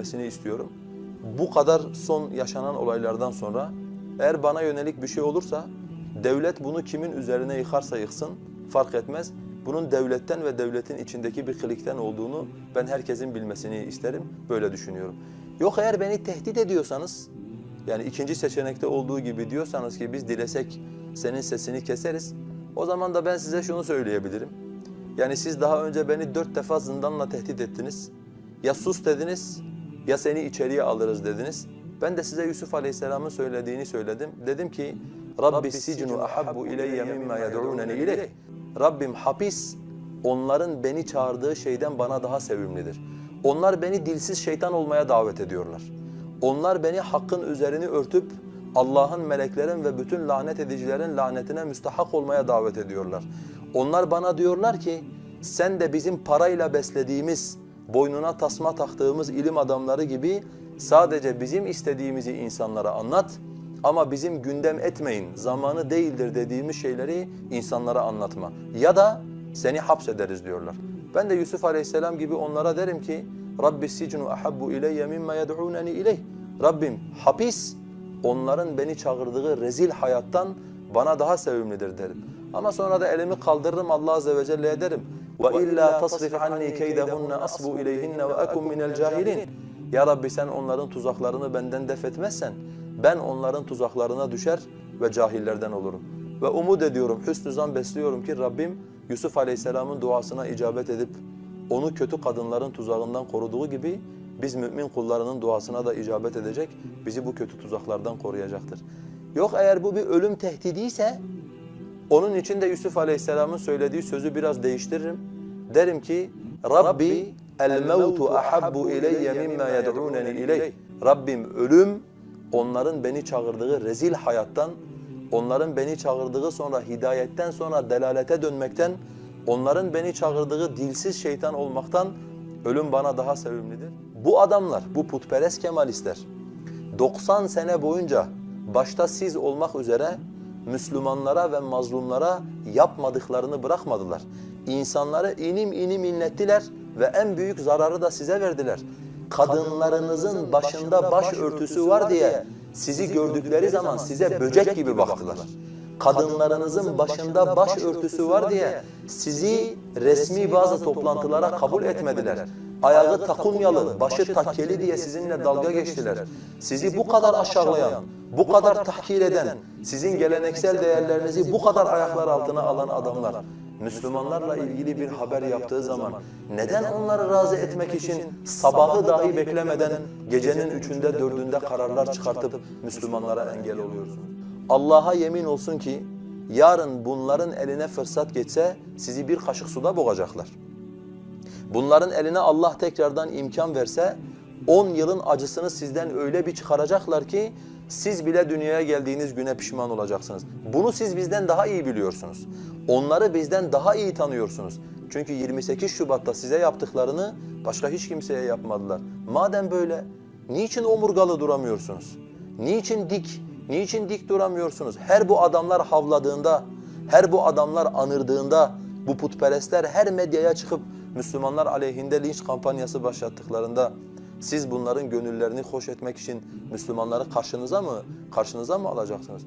bilmesini istiyorum. Bu kadar son yaşanan olaylardan sonra eğer bana yönelik bir şey olursa devlet bunu kimin üzerine yıkarsa yıksın fark etmez. Bunun devletten ve devletin içindeki bir klikten olduğunu ben herkesin bilmesini isterim. Böyle düşünüyorum. Yok eğer beni tehdit ediyorsanız yani ikinci seçenekte olduğu gibi diyorsanız ki biz dilesek senin sesini keseriz. O zaman da ben size şunu söyleyebilirim. Yani siz daha önce beni dört defa zindanla tehdit ettiniz. Ya sus dediniz ya seni içeriye alırız dediniz. Ben de size Yusuf Aleyhisselam'ın söylediğini söyledim. Dedim ki Rabbi sicnu ahabbu ileyye mimma yed'uneni ileyh. Rabbim hapis onların beni çağırdığı şeyden bana daha sevimlidir. Onlar beni dilsiz şeytan olmaya davet ediyorlar. Onlar beni hakkın üzerini örtüp Allah'ın, meleklerin ve bütün lanet edicilerin lanetine müstahak olmaya davet ediyorlar. Onlar bana diyorlar ki sen de bizim parayla beslediğimiz, boynuna tasma taktığımız ilim adamları gibi sadece bizim istediğimizi insanlara anlat ama bizim gündem etmeyin, zamanı değildir dediğimiz şeyleri insanlara anlatma. Ya da seni hapsederiz diyorlar. Ben de Yusuf Aleyhisselam gibi onlara derim ki Rabbi sicnu ahabbu ileyye mimma yed'uneni ileyh. Rabbim hapis onların beni çağırdığı rezil hayattan bana daha sevimlidir derim. Ama sonra da elimi kaldırırım Allah azze ve celle'ye derim. Tasrif anni keydehunne asbu ileyhinne ve ekun minel cahilin. Ya Rabbi sen onların tuzaklarını benden def etmezsen ben onların tuzaklarına düşer ve cahillerden olurum. Ve umut ediyorum, hüsnü zan besliyorum ki Rabbim Yusuf Aleyhisselam'ın duasına icabet edip onu kötü kadınların tuzağından koruduğu gibi biz mümin kullarının duasına da icabet edecek, bizi bu kötü tuzaklardan koruyacaktır. Yok eğer bu bir ölüm tehdidiyse onun için de Yusuf Aleyhisselam'ın söylediği sözü biraz değiştiririm. Derim ki Rabbi el mevtu ahabbu ileyye mimma yed'uneni ileyh. Rabbim ölüm onların beni çağırdığı rezil hayattan, onların beni çağırdığı sonra hidayetten sonra delalete dönmekten, onların beni çağırdığı dilsiz şeytan olmaktan ölüm bana daha sevimlidir. Bu adamlar, bu putperest kemalistler 90 sene boyunca başta siz olmak üzere Müslümanlara ve mazlumlara yapmadıklarını bırakmadılar. İnsanları inim inim inlettiler ve en büyük zararı da size verdiler. Kadınlarınızın başında baş örtüsü var diye sizi gördükleri zaman size böcek gibi baktılar. Kadınlarınızın başında baş örtüsü var diye sizi resmi bazı toplantılara kabul etmediler. Ayağı takunyalı, başı takkeli diye sizinle dalga geçtiler. Sizi bu kadar aşağılayan, bu kadar tahkir eden, sizin geleneksel değerlerinizi bu kadar ayaklar altına alan adamlar Müslümanlarla ilgili bir haber yaptığı zaman neden onları razı etmek için sabahı dahi beklemeden gecenin üçünde dördünde kararlar çıkartıp Müslümanlara engel oluyorsunuz? Allah'a yemin olsun ki yarın bunların eline fırsat geçse sizi bir kaşık suda boğacaklar. Bunların eline Allah tekrardan imkan verse 10 yılın acısını sizden öyle bir çıkaracaklar ki siz bile dünyaya geldiğiniz güne pişman olacaksınız. Bunu siz bizden daha iyi biliyorsunuz. Onları bizden daha iyi tanıyorsunuz. Çünkü 28 Şubat'ta size yaptıklarını başka hiç kimseye yapmadılar. Madem böyle niçin omurgalı duramıyorsunuz? Niçin dik, niçin dik duramıyorsunuz? Her bu adamlar havladığında, her bu adamlar anırdığında, bu putperestler her medyaya çıkıp Müslümanlar aleyhinde linç kampanyası başlattıklarında siz bunların gönüllerini hoş etmek için Müslümanları karşınıza mı karşınıza mı alacaksınız?